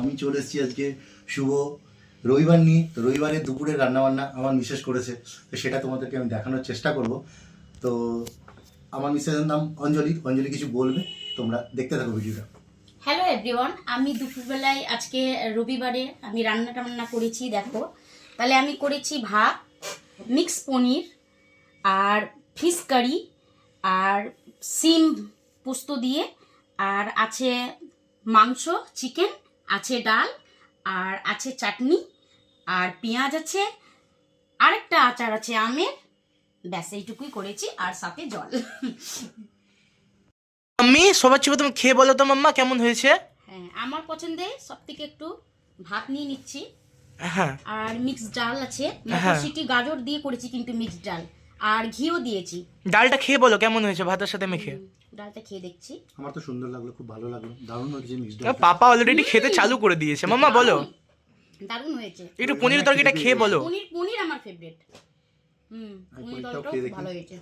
আমি চলে এসেছি আজকে শুভ রবিবার নিয়ে। তো রবিবারে দুপুরে রান্নাবান্না আমার মিসেস করেছে। তো সেটা তোমাদেরকে আমি দেখানোর চেষ্টা করব। তো আমার মিসেসের নাম অঞ্জলি। অঞ্জলি কিছু বলবে? তোমরা দেখতে থাকো ভিডিওটা। হ্যালো এভরিওয়ান আমি দুপুরবেলায় আজকে রবিবারে আমি রান্না টান্না করেছি, দেখো। তাহলে আমি করেছি ভাত মিক্স পনির, আর ফিশ কারি আর সিম পোস্ত দিয়ে, আর আছে মাংস চিকেন আছে ডাল আর আছে চাটনি আর পেঁয়াজ আছে আরেকটা আচার আছে আমের। ব্যাস এইটুকুই করেছি আর সাথে জল। আমি সবার চেয়ে তুমি খেয়ে বলো তো মাম্মা কেমন হয়েছে? হ্যাঁ আমার পছন্দে সব থেকে একটু ভাত নিয়ে নিচ্ছি। হ্যাঁ। আর মিক্স ডাল আছে হ্যাঁ। মটরশুঁটি গাজর দিয়ে করেছি কিন্তু মিক্স ডাল। আর ঘিও দিয়েছি। ডালটা খেয়ে বলো কেমন হয়েছে ভাতের সাথে মেখে? ডালটা খেয়ে দেখছি। আমার তো সুন্দর লাগল খুব ভালো লাগল। দারুণ হয়েছে মিক্সড পাপা অলরেডি খেতে চালু করে দিয়েছে। মাম্মা বলো। দারুণ হয়েছে। একটু পনির তরকারিটা খেয়ে বলো। পনির পনির আমার ফেভারিট হুম পনির দেখি। ভালো হয়েছে।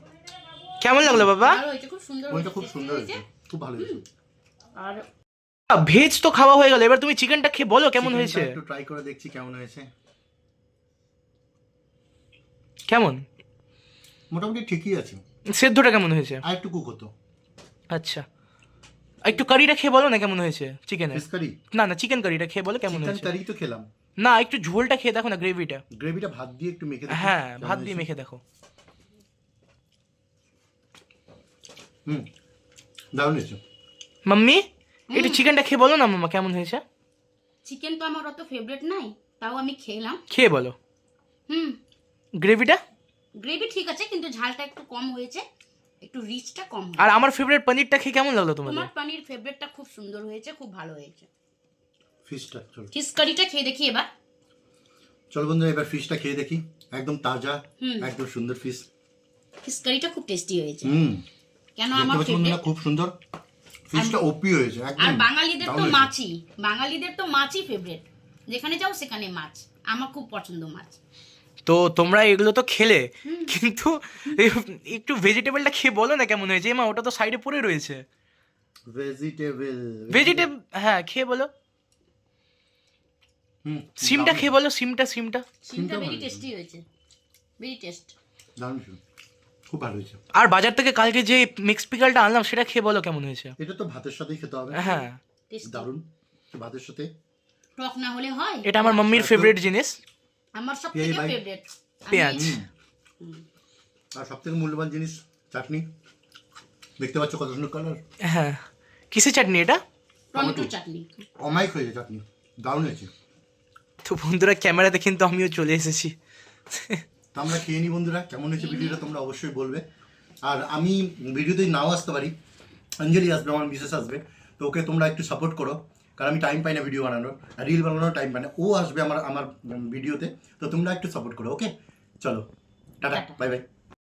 কেমন লাগল বাবা? ভালো হয়েছে খুব সুন্দর হয়েছে। খুব সুন্দর হয়েছে। খুব ভালো হয়েছে। আর ভেজ তো খাওয়া হয়ে গেল। এবার তুমি চিকেনটা খেয়ে বলো কেমন হয়েছে? একটু ট্রাই করে দেখছি কেমন হয়েছে। কেমন? মোটামুটি ঠিকই আছে। সেদ্ধটা কেমন হয়েছে? আর একটু কুক হতো। আচ্ছা। একটু কারিটা খেয়ে বলো না কেমন হয়েছে চিকেনের ফিশ কারি না না চিকেন কারিটা খেয়ে বলো কেমন হয়েছে। কারি তো খেলাম। না একটু ঝোলটা খেয়ে দেখো না গ্রেভিটা গ্রেভিটা ভাত দিয়ে একটু মেখে দেখি হ্যাঁ ভাত দিয়ে মেখে দেখো। হুম দারুণ হয়েছে। মাম্মি একটু চিকেনটা খেয়ে বলো না মাম্মা কেমন হয়েছে? চিকেন তো আমার অত ফেভারিট নাই তাও আমি খেলাম। খেয়ে বলো। হুম। গ্রেভিটা গ্রেভি ঠিক আছে কিন্তু ঝালটা একটু কম হয়েছে একটু রিচটা কম আর আমার ফেভারিট পনিরটা খেয়ে কেমন লাগল তোমাদের? তোমার পানির ফেভারিটটা খুব সুন্দর হয়েছে খুব ভালো হয়েছে। ফিশটা চলো। ফিশ কারিটা খেয়ে দেখি এবার। চলো বন্ধুরা এবার ফিশটা খেয়ে দেখি। একদম তাজা একদম সুন্দর ফিশ ফিশ কারিটা খুব টেস্টি হয়েছে। হুম। কেন আমার ফেভারিট খুব সুন্দর। ফিশটা ওপি হয়েছে একদম আর বাঙালিদের তো মাছই বাঙালিদের তো মাছই ফেভারিট যেখানে যাও সেখানে মাছ। আমার খুব পছন্দ মাছ। তো তোমরা এগুলো তো খেলে। কিন্তু একটু ভেজিটেবলটা খেয়ে বলো না কেমন হয়েছে? মা ওটা তো সাইডে পড়ে রয়েছে। ভেজিটেবল ভেজিটেবল হ্যাঁ খেয়ে বলো। সিমটা খেয়ে বলো সিমটা সিমটা। সিমটা ভেরি টেস্টি হয়েছে। ভেরি টেস্ট দারুণ খুব ভালো হয়েছে। আর বাজার থেকে কালকে যে মিক্স পিকলটা আনলাম সেটা খেয়ে বলো কেমন হয়েছে। এটা তো ভাতের সাথেই খেতে হবে। হ্যাঁ। টেস্টি দারুণ। ভাতের সাথে। টক না হলে হয়। এটা আমার মাম্মির ফেভারিট জিনিস। আমার সব পেঁয়াজ থেকে ভাই। ফেভারিট পেঁয়াজ। আর সব থেকে মূল্যবান জিনিস চাটনি? দেখতে পাচ্ছ কত সুন্দর কালার হ্যাঁ। কিসের চাটনি এটা? টমেটো। চাটনি। অমায়িক হয়েছে চাটনি। দারুণ হয়েছে। তো বন্ধুরা ক্যামেরাতে কিন্তু আমিও চলে এসেছি। তো আমরা খেয়ে নিই বন্ধুরা কেমন হয়েছে ভিডিওটা তোমরা অবশ্যই বলবে। আর আমি ভিডিওতে নাও আসতে পারি। অঞ্জলি আসবে আমার মিসেস আসবে। তো ওকে তোমরা একটু সাপোর্ট করো। কারণ আমি টাইম পাই না ভিডিও বানানোর আর রিল বানানোর টাইম পাই না। ও আসবে আমার আমার ভিডিওতে তো তোমরা একটু সাপোর্ট করো ওকে চলো টাটা। Bye bye